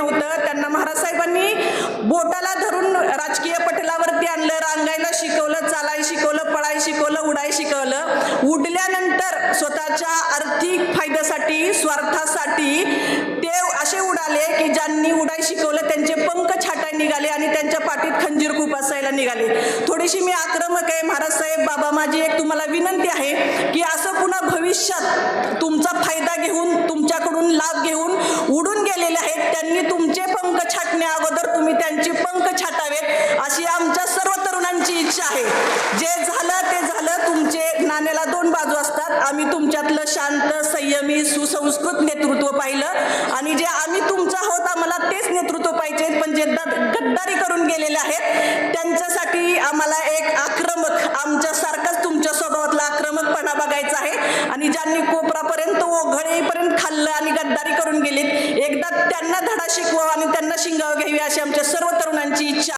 नव्हतं त्यांना महाराज साहेबांनी बोटाला धरून राजकीय पटलावरती आणलं रांगायला शिकवलं चालाय शिकवलं पळाय शिकवलं उडाय शिकवलं. उडल्यानंतर स्वतःच्या आर्थिक फायद्यासाठी स्वार्थासाठी ते असे उडाले की ज्यांनी उडाय शिकवलं त्यांचे पंख छाटाय निघाले आणि त्यांच्या पाठीत खंजीर खूप असायला निघाले. थोडीशी मी आक्रमक आहे महाराज साहेब बाबा माझी एक तुम्हाला विनंती आहे की असं पुन्हा भविष्यात तुमचा फायदा घेऊन तुमच्याकडून लाभ घेऊन केलेले आहेत. त्यांनी तुमचे पंख छाटण्या अगोदर तुम्ही त्यांचे पंख छाटावेत अशी आमच्या सर्व तरुणांची इच्छा आहे. जे झालं ते झालं. तुमचे नाण्याला दोन बाजू असतात. आम्ही तुमच्यातलं शांत संयमी सुसंस्कृत नेतृत्व पाहिलं. आणि जे आम्ही तुमचं आहोत आम्हाला तेच नेतृत्व पाहिजे. पण जे गद्दारी करून गेलेले आहेत त्यांच्यासाठी आम्हाला एक आक्रमक आमच्यासारखं आणि कोपरापर्यंत ओघळेपर्यंत खाल्लं आणि गद्दारी करून गेलीत. एकदा त्यांना धडा शिकवा आणि त्यांना शिंगाव घ्यावी अशी आमच्या सर्व तरुणांची इच्छा